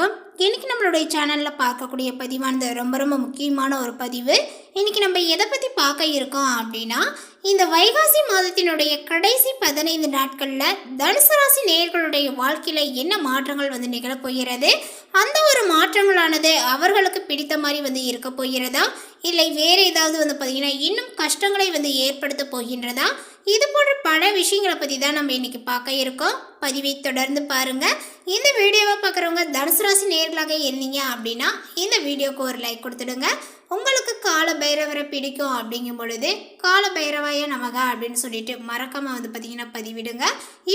வணக்கம். இன்னைக்கு நம்மளுடைய சேனலில் பார்க்கக்கூடிய பதிவானது ரொம்ப ரொம்ப முக்கியமான ஒரு பதிவு. இன்னைக்கு நம்ம எதை பற்றி பார்க்க இருக்கோம் அப்படின்னா இந்த வைகாசி மாதத்தினுடைய கடைசி பதினைந்து நாட்களில் தனுசு ராசி நேர்களுடைய வாழ்க்கையில் என்ன மாற்றங்கள் வந்து நிகழப்போகிறது அந்த ஒரு மாற்றங்களானது அவர்களுக்கு பிடித்த மாதிரி வந்து இருக்க போகிறதா? இல்லை வேறு ஏதாவது வந்து பார்த்திங்கன்னா இன்னும் கஷ்டங்களை வந்து ஏற்படுத்த போகின்றதா? இது போன்ற பல விஷயங்களை பற்றி தான் நம்ம இன்னைக்கு பார்க்க இருக்கோம். பதிவை தொடர்ந்து பாருங்கள் இந்த வீடியோவை பார்க்குறவங்க தனுசு ராசி நேர்களாக இருந்தீங்க அப்படின்னா இந்த வீடியோக்கு ஒரு லைக் கொடுத்துடுங்க. உங்களுக்கு கால பைரவரை பிடிக்கும் அப்படிங்கும் பொழுது கால பைரவாய நமக அப்படின்னு சொல்லிட்டு மறக்காம வந்து பார்த்தீங்கன்னா பதிவிடுங்க.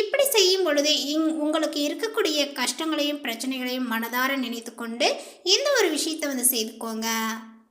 இப்படி செய்யும் பொழுது இங் உங்களுக்கு இருக்கக்கூடிய கஷ்டங்களையும் பிரச்சனைகளையும் மனதார நினைத்து கொண்டு இந்த ஒரு விஷயத்தை வந்து செய்துக்கோங்க.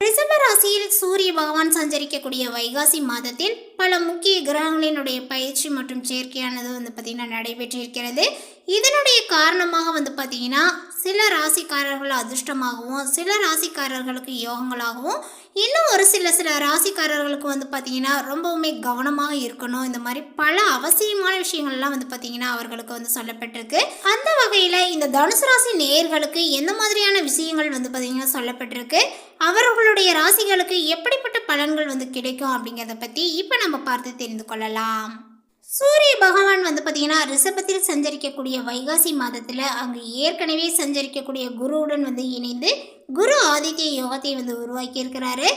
ரிசம்ப ராசியில் சூரிய பகவான் சஞ்சரிக்கக்கூடிய வைகாசி மாதத்தில் பல முக்கிய கிரகங்களினுடைய பயிற்சி மற்றும் சேர்க்கையானது வந்து பார்த்திங்கன்னா நடைபெற்றிருக்கிறது. இதனுடைய காரணமாக வந்து பார்த்திங்கன்னா சில ராசிக்காரர்கள் அதிர்ஷ்டமாகவும் சில ராசிக்காரர்களுக்கு யோகங்களாகவும் இன்னும் ஒரு சில சில ராசிக்காரர்களுக்கு வந்து பார்த்திங்கன்னா ரொம்பவுமே கவனமாக இருக்கணும். இந்த மாதிரி பல அவசியமான விஷயங்கள்லாம் வந்து பார்த்திங்கன்னா அவர்களுக்கு வந்து சொல்லப்பட்டிருக்கு. அந்த வகையில் இந்த தனுசு ராசி நேயர்களுக்கு எந்த மாதிரியான விஷயங்கள் வந்து பார்த்திங்கன்னா சொல்லப்பட்டிருக்கு? அவர்களுடைய ராசிகளுக்கு எப்படிப்பட்ட பலன்கள் வந்து கிடைக்கும் அப்படிங்கிறத பற்றி இப்போ நம்ம பார்த்து தெரிந்து கொள்ளலாம். சூரிய பகவான் வந்து பார்த்தீங்கன்னா ரிஷபத்தில் சஞ்சரிக்கக்கூடிய வைகாசி மாதத்தில் அங்கு ஏற்கனவே சஞ்சரிக்கக்கூடிய குருவுடன் வந்து இணைந்து குரு ஆதித்ய யோகத்தை வந்து உருவாக்கியிருக்கிறாரு.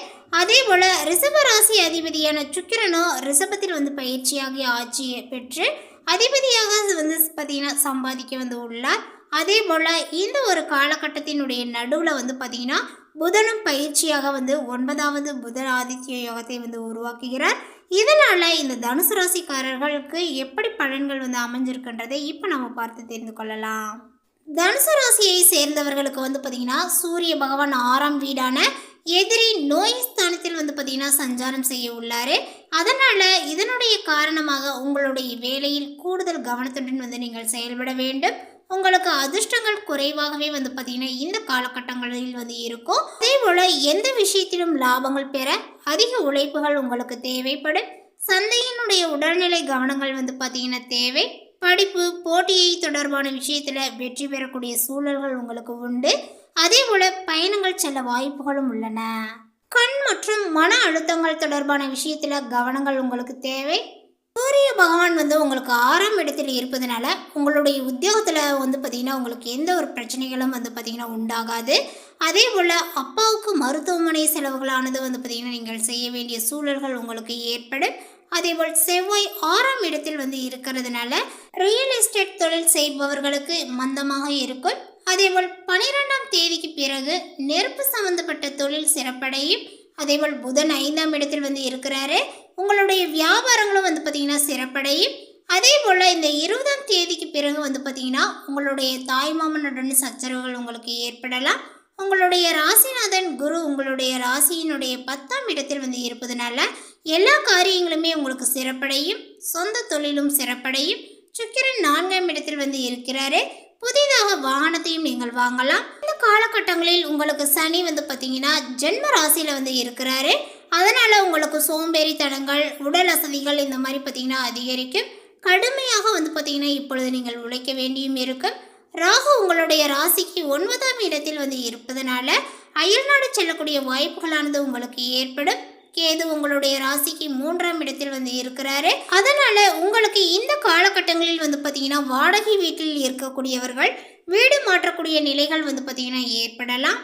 அதே போல் ரிஷப ராசி அதிபதியான சுக்கிரனும் ரிஷபத்தில் வந்து பயிற்சியாகி ஆட்சி பெற்று அதிபதியாக வந்து பார்த்தீங்கன்னா சம்பாதிக்க வந்து உள்ளார். அதே போல் இந்த ஒரு காலகட்டத்தினுடைய நடுவில் வந்து பார்த்திங்கன்னா புதனும் பயிற்சியாக வந்து ஒன்பதாவது புதன் ஆதித்ய யோகத்தை வந்து உருவாக்குகிறார். இதனால் இந்த தனுசு ராசிக்காரர்களுக்கு எப்படி பலன்கள் வந்து அமைஞ்சிருக்குன்றதை இப்போ நம்ம பார்த்து தெரிந்து கொள்ளலாம். தனுசு ராசியை சேர்ந்தவர்களுக்கு வந்து பார்த்திங்கன்னா சூரிய பகவான் ஆறாம் வீடான எதிரி நோய் ஸ்தானத்தில் வந்து பார்த்திங்கன்னா சஞ்சாரம் செய்ய உள்ளார். அதனால் இதனுடைய காரணமாக உங்களுடைய வேலையில் கூடுதல் கவனத்துடன் வந்து நீங்கள் செயல்பட வேண்டும். உங்களுக்கு அதிர்ஷ்டங்கள் குறைவாகவே வந்து பார்த்தீங்கன்னா இந்த காலகட்டங்களில் வந்து இருக்கும். அதே போல் எந்த விஷயத்திலும் லாபங்கள் பெற அதிக உழைப்புகள் உங்களுக்கு தேவைப்படும். சந்தையினுடைய உடல்நிலை கவனங்கள் வந்து பார்த்தீங்கன்னா தேவை. படிப்பு போட்டியை தொடர்பான விஷயத்தில் வெற்றி பெறக்கூடிய சூழல்கள் உங்களுக்கு உண்டு. அதே போல் பயணங்கள் செல்ல வாய்ப்புகளும் உள்ளன. கண் மற்றும் மன அழுத்தங்கள் தொடர்பான விஷயத்தில் கவனங்கள் உங்களுக்கு தேவை. சூரிய பகவான் வந்து உங்களுக்கு ஆறாம் இடத்தில் இருப்பதனால உங்களுடைய உத்தியோகத்தில் வந்து பார்த்திங்கன்னா உங்களுக்கு எந்த ஒரு பிரச்சனைகளும் வந்து பார்த்திங்கன்னா உண்டாகாது. அதே போல் அப்பாவுக்கு மருத்துவமனை செலவுகளானது வந்து பார்த்திங்கன்னா நீங்கள் செய்ய வேண்டிய சூழல்கள் உங்களுக்கு ஏற்படும். அதேபோல் செவ்வாய் ஆறாம் இடத்தில் வந்து இருக்கிறதுனால ரியல் எஸ்டேட் தொழில் செய்பவர்களுக்கு மந்தமாக இருக்கும். அதேபோல் பனிரெண்டாம் தேதிக்கு பிறகு நெருப்பு சம்பந்தப்பட்ட தொழில் சிறப்படையும். அதேபோல் புதன் ஐந்தாம் இடத்தில் வந்து இருக்கிறாரு. உங்களுடைய வியாபாரங்களும் வந்து பார்த்திங்கன்னா சிறப்படையும். அதே போல் இந்த இருபதாம் தேதிக்கு பிறகு வந்து பார்த்திங்கன்னா உங்களுடைய தாய்மாமனுடன் சச்சரவுகள் உங்களுக்கு ஏற்படலாம். உங்களுடைய ராசிநாதன் குரு உங்களுடைய ராசியினுடைய பத்தாம் இடத்தில் வந்து இருப்பதனால எல்லா காரியங்களுமே உங்களுக்கு சிறப்படையும். சொந்த தொழிலும் சிறப்படையும். சுக்கிரன் நான்காம் இடத்தில் வந்து இருக்கிறாரு. புதிதாக வாகனத்தையும் நீங்கள் வாங்கலாம். இந்த காலகட்டங்களில் உங்களுக்கு சனி வந்து பார்த்தீங்கன்னா ஜென்ம ராசியில் வந்து இருக்கிறாரு. அதனால் உங்களுக்கு சோம்பேறித்தனங்கள் உடல் அசதிகள் இந்த மாதிரி பார்த்தீங்கன்னா அதிகரிக்கும். கடுமையாக வந்து பார்த்தீங்கன்னா இப்பொழுது நீங்கள் உழைக்க வேண்டியும் இருக்கும். ராகு உங்களுடைய ராசிக்கு ஒன்பதாம் இடத்தில் வந்து இருப்பதனால அயல்நாடு செல்லக்கூடிய வாய்ப்புகளானது உங்களுக்கு ஏற்படும். கேது உங்களுடைய ராசிக்கு மூன்றாம் இடத்தில் வந்து இருக்கிறாரு. அதனால உங்களுக்கு இந்த காலகட்டங்களில் வந்து பார்த்தீங்கன்னா வாடகை வீட்டில் இருக்கக்கூடியவர்கள் வீடு மாற்றக்கூடிய நிலைகள் வந்து பார்த்தீங்கன்னா ஏற்படலாம்.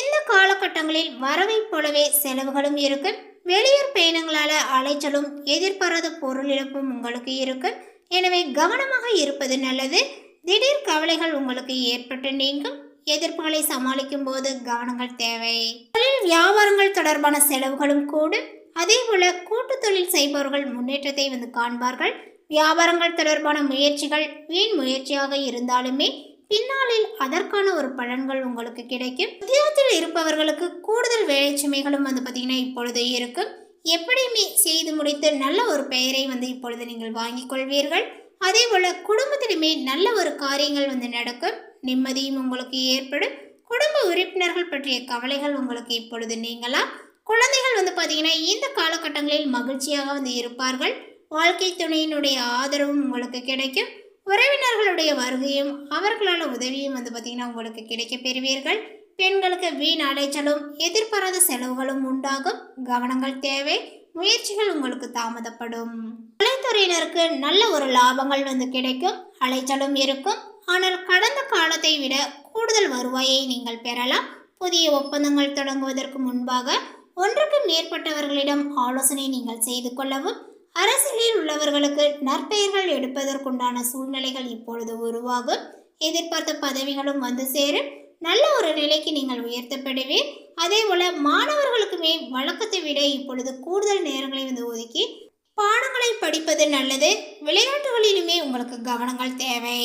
இந்த காலகட்டங்களில் வரவை போலவே செலவுகளும் இருக்கு. வெளியூர் பயணங்களால் அலைச்சலும் எதிர்பாராத பொருள் இழப்பும் உங்களுக்கு இருக்கு. எனவே கவனமாக இருப்பது நல்லது. திடீர் கவலைகள் உங்களுக்கு ஏற்பட்டு நீங்கும். எதிர்ப்புகளை சமாளிக்கும் போது கவனங்கள் தேவை. தொழில் வியாபாரங்கள் தொடர்பான செலவுகளும் கூடும். அதே போல கூட்டு தொழில் செய்பவர்கள் முன்னேற்றத்தை வந்து காண்பார்கள். வியாபாரங்கள் தொடர்பான முயற்சிகள் வீண் முயற்சியாக இருந்தாலுமே பின்னாளில் அதற்கான ஒரு பலன்கள் உங்களுக்கு கிடைக்கும். உத்தியோகத்தில் இருப்பவர்களுக்கு கூடுதல் வேலை சுமைகளும் வந்து பார்த்தீங்கன்னா இப்பொழுது இருக்கும். எப்படியுமே செய்து முடித்து நல்ல ஒரு பெயரை வந்து இப்பொழுது நீங்கள் வாங்கிக் கொள்வீர்கள். அதே போல் குடும்பத்திலுமே நல்ல ஒரு காரியங்கள் வந்து நடக்கும். நிம்மதியும் உங்களுக்கு ஏற்படும். குடும்ப உறுப்பினர்கள் பற்றிய கவலைகள் உங்களுக்கு இப்பொழுது நீங்களாம் குழந்தைகள் வந்து பார்த்தீங்கன்னா இந்த காலகட்டங்களில் மகிழ்ச்சியாக வந்து இருப்பார்கள். வாழ்க்கை துணையினுடைய ஆதரவும் உங்களுக்கு கிடைக்கும். உறவினர்களுடைய வருகையும் அவர்களால் உதவியும் வந்து பார்த்திங்கன்னா உங்களுக்கு கிடைக்க பெறுவீர்கள். பெண்களுக்கு வீண் அலைச்சலும் எதிர்பாராத செலவுகளும் உண்டாகும். கவனங்கள் தேவை. முயற்சிகள் உங்களுக்கு தாமதப்படும். கலைத்துறையினருக்கு நல்ல ஒரு லாபங்கள் வந்து கிடைக்கும் அலைச்சலும் இருக்கும். ஆனால் கடந்த காலத்தை விட கூடுதல் வருவாயை நீங்கள் பெறலாம். புதிய ஒப்பந்தங்கள் தொடங்குவதற்கு முன்பாக ஒன்றுக்கு மேற்பட்டவர்களிடம் ஆலோசனை நீங்கள் செய்து கொள்ளவும் அரசியலில் உள்ளவர்களுக்கு நற்பெயர்கள் எடுப்பதற்குண்டான சூழ்நிலைகள் இப்பொழுது உருவாகும். எதிர்பார்த்த பதவிகளும் வந்து சேரும். நல்ல ஒரு நிலைக்கு நீங்கள் உயர்த்தப்படுவீர். அதே போல மாணவர்களுக்குமே வழக்கத்தை விட இப்பொழுது கூடுதல் நேரங்களை வந்து ஒதுக்கி பாடங்களை படிப்பது நல்லது. விளையாட்டுகளிலுமே உங்களுக்கு கவனங்கள் தேவை.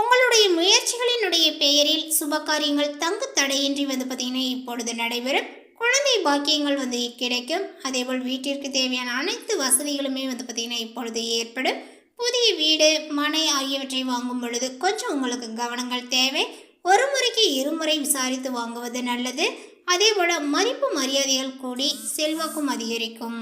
உங்களுடைய முயற்சிகளினுடைய பெயரில் சுப காரியங்கள் தங்கு தடையின்றி வந்து பார்த்தீங்கன்னா இப்பொழுது நடைபெறும். குழந்தை பாக்கியங்கள் வந்து கிடைக்கும். அதேபோல் வீட்டிற்கு தேவையான அனைத்து வசதிகளுமே வந்து பார்த்திங்கன்னா இப்பொழுது ஏற்படும். புதிய வீடு மனை ஆகியவற்றை வாங்கும் பொழுது கொஞ்சம் உங்களுக்கு கவனங்கள் தேவை. ஒரு முறைக்கு இருமுறை விசாரித்து வாங்குவது நல்லது. அதே போல் மதிப்பு மரியாதைகள் கூடி செல்வாக்கும் அதிகரிக்கும்.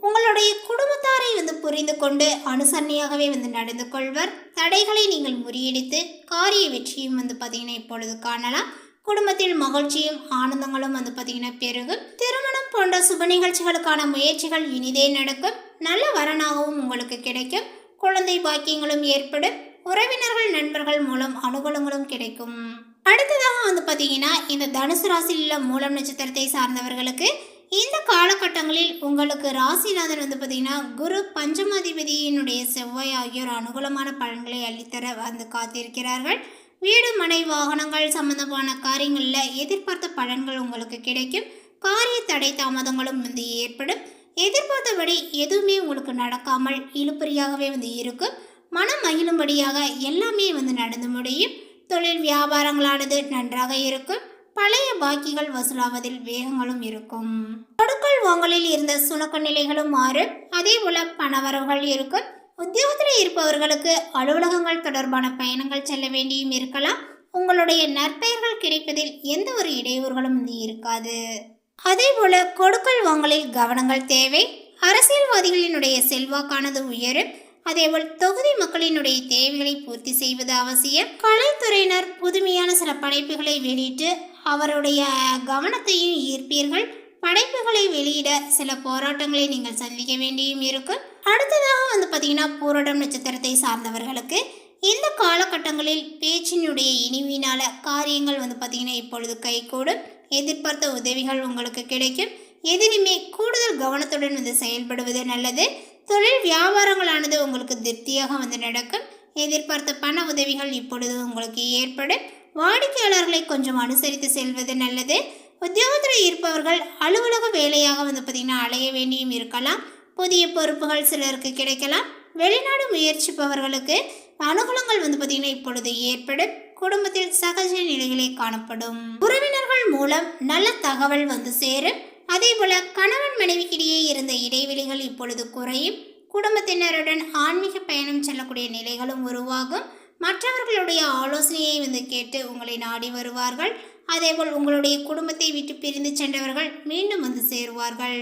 உங்களுடைய குடும்பத்தாரை வந்து புரிந்து கொண்டு அனுசரணையாகவே வந்து நடந்து கொள்வர். தடைகளை நீங்கள் முறியடித்து காரிய வெற்றியும் வந்து பார்த்தீங்கன்னா இப்பொழுது காணலாம். குடும்பத்தில் மகிழ்ச்சியும் ஆனந்தங்களும் வந்து பார்த்தீங்கன்னா பெருகும். திருமணம் போன்ற சுப நிகழ்ச்சிகளுக்கான முயற்சிகள் இனிதே நடக்கும். நல்ல வரனாகவும் உங்களுக்கு கிடைக்கும். குழந்தை பாக்கியங்களும் ஏற்படும். உறவினர்கள் நண்பர்கள் மூலம் அனுகூலங்களும் கிடைக்கும். அடுத்ததாக வந்து பார்த்தீங்கன்னா இந்த தனுசு ராசியில் உள்ள மூலம் நட்சத்திரத்தை சார்ந்தவர்களுக்கு இந்த காலகட்டங்களில் உங்களுக்கு ராசிநாதன் வந்து பார்த்தீங்கன்னா குரு பஞ்சமாதிபதியினுடைய செவ்வாய் ஆகியோர் அனுகூலமான பலன்களை அள்ளித்தர வந்து காத்திருக்கிறார்கள். வீடு மனை வாகனங்கள் சம்பந்தமான காரியங்களில் எதிர்பார்த்த பலன்கள் உங்களுக்கு கிடைக்கும். காரிய தடை தாமதங்களும் வந்து ஏற்படும். எதிர்பார்த்தபடி எதுவுமே உங்களுக்கு நடக்காமல் இழுப்பறியாகவே வந்து இருக்கும். மனம் மகிழும்படியாக எல்லாமே வந்து நடந்து முடியும். தொழில் வியாபாரங்களானது நன்றாக இருக்கும். பழைய பாக்கிகள் வசூலாவதில் வேகங்களும் இருக்கும். கொடுக்கல் வாங்கலில் இருந்த சுணக்க நிலைகளும் மாறும். அதே போல பணவரவுகள் இருக்கும். உத்தியோகத்தில் இருப்பவர்களுக்கு அலுவலகங்கள் தொடர்பான பயணங்கள் செல்ல வேண்டியும் இருக்கலாம். உங்களுடைய நற்பெயர்கள் கிடைப்பதில் எந்த ஒரு இடையூறுகளும் வந்து இருக்காது. அதே போல கொடுக்கல் வாங்கலில் கவனங்கள் தேவை. அரசியல்வாதிகளினுடைய செல்வாக்கானது உயரும். அதேபோல் தொகுதி மக்களினுடைய தேவைகளை பூர்த்தி செய்வது அவசியம். கலைத்துறையினர் புதுமையான சில படைப்புகளை வெளியிட்டு அவருடைய கவனத்தையும் ஈர்ப்பீர்கள். படைப்புகளை வெளியிட சில போராட்டங்களை நீங்கள் சந்திக்க வேண்டியும் இருக்கும். அடுத்ததாக வந்து பார்த்தீங்கன்னா பூரடம் நட்சத்திரத்தை சார்ந்தவர்களுக்கு இந்த காலகட்டங்களில் பேச்சினுடைய இனிவினால காரியங்கள் வந்து பார்த்தீங்கன்னா இப்பொழுது கைகூடும். எதிர்பார்த்த உதவிகள் உங்களுக்கு கிடைக்கும். எதிலுமே கூடுதல் கவனத்துடன் வந்து செயல்படுவது நல்லது. தொழில் வியாபாரங்களானது உங்களுக்கு திருப்தியாக வந்து நடக்கும். எதிர்பார்த்த பண உதவிகள் இப்பொழுது உங்களுக்கு ஏற்படும். வாடிக்கையாளர்களை கொஞ்சம் அனுசரித்து செல்வது நல்லது. உத்தியோகத்தில் இருப்பவர்கள் அலுவலக வேலையாக வந்து பார்த்திங்கன்னா அலைய வேண்டியும் இருக்கலாம். புதிய பொறுப்புகள் சிலருக்கு கிடைக்கலாம். வெளிநாடு முயற்சிப்பவர்களுக்கு அனுகூலங்கள் வந்து பார்த்திங்கன்னா இப்பொழுது ஏற்படும். குடும்பத்தில் சகஜ நிலைகளே காணப்படும். உறவினர்கள் மூலம் நல்ல தகவல் வந்து சேரும். அதே போல கணவன் மனைவிக்கிடையே இருந்த இடைவெளிகள் இப்பொழுது குறையும். குடும்பத்தினருடன் ஆன்மீக பயணம் செல்லக்கூடிய நிலைகளும் உருவாகும். மற்றவர்களுடைய ஆலோசனையை வந்து கேட்டு உங்களை நாடி வருவார்கள். அதேபோல் உங்களுடைய குடும்பத்தை விட்டு பிரிந்து சென்றவர்கள் மீண்டும் வந்து சேருவார்கள்.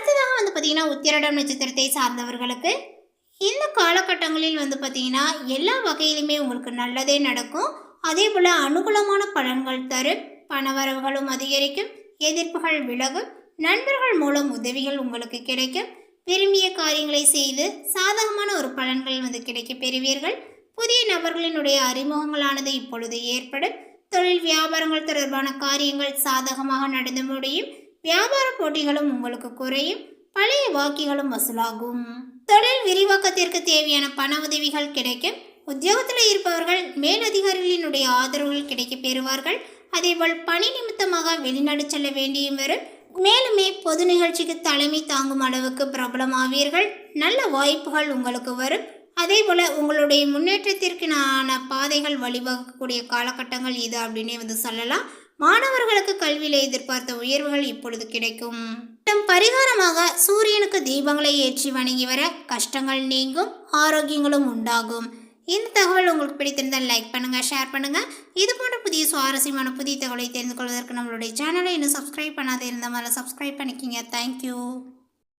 அடுத்ததாக வந்து பார்த்தீங்கன்னா உத்திரடம் நட்சத்திரத்தை சார்ந்தவர்களுக்கு இந்த காலகட்டங்களில் வந்து பார்த்தீங்கன்னா எல்லா வகையிலுமே உங்களுக்கு நல்லதே நடக்கும். அதே போல் அனுகூலமான பலன்கள் தரும் பணவரவுகளும் அதிகரிக்கும் எதிர்ப்புகள் விலகும் நண்பர்கள் மூலம் உதவிகள் உங்களுக்கு கிடைக்கும். விரும்பிய காரியங்களை செய்து சாதகமான ஒரு பலன்கள் வந்து கிடைக்க பெறுவீர்கள். புதிய நபர்களினுடைய அறிமுகங்களானது இப்பொழுது ஏற்படும். தொழில் வியாபாரங்கள் தொடர்பான காரியங்கள் சாதகமாக நடந்து முடியும். வியாபார போட்டிகளும் உங்களுக்கு குறையும். பழைய வாக்கிகளும் வசூலாகும். தொழில் விரிவாக்கத்திற்கு தேவையான பண உதவிகள் கிடைக்கும். உத்தியோகத்தில் இருப்பவர்கள் மேலதிகாரிகளினுடைய ஆதரவுகள் கிடைக்க பெறுவார்கள். அதேபோல் பணி நிமித்தமாக வெளிநாடு செல்ல வேண்டியும் வரும். மேலுமே பொது நிகழ்ச்சிக்கு தலைமை தாங்கும் அளவுக்கு பிரபலமாவீர்கள். நல்ல வாய்ப்புகள் உங்களுக்கு வரும். அதே போல் உங்களுடைய முன்னேற்றத்திற்கான பாதைகள் வழிவகுக்கக்கூடிய காலகட்டங்கள் இது அப்படின்னே வந்து சொல்லலாம். மாணவர்களுக்கு கல்வியில் எதிர்பார்த்த உயர்வுகள் இப்பொழுது கிடைக்கும். மற்றும் பரிகாரமாக சூரியனுக்கு தீபங்களை ஏற்றி வணங்கி வர கஷ்டங்கள் நீங்கும் ஆரோக்கியங்களும் உண்டாகும். இந்த தகவல் உங்களுக்கு பிடித்திருந்தால் லைக் பண்ணுங்கள் ஷேர் பண்ணுங்கள் இது போன்ற புதிய சுவாரஸ்யமான புதிய தகவலை தெரிந்து கொள்வதற்கு நம்மளுடைய சேனலை இன்னும் சப்ஸ்கிரைப் பண்ணாத இருந்த மாதிரி சப்ஸ்கிரைப் பண்ணிக்கிங்க தேங்க்யூ